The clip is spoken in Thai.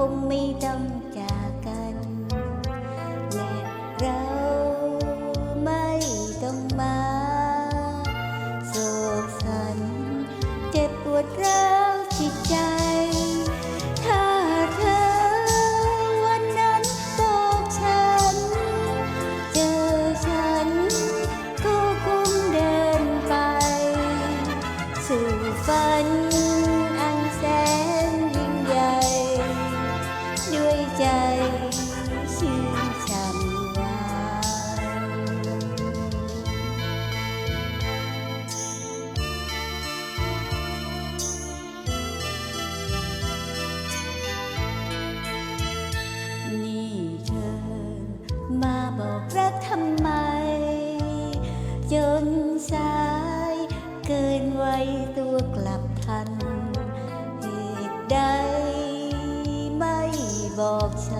phun mi trong trà บอกรักทำไม จนสายเกินไว้ตัวกลับทันเหตุใดไม่บอกฉัน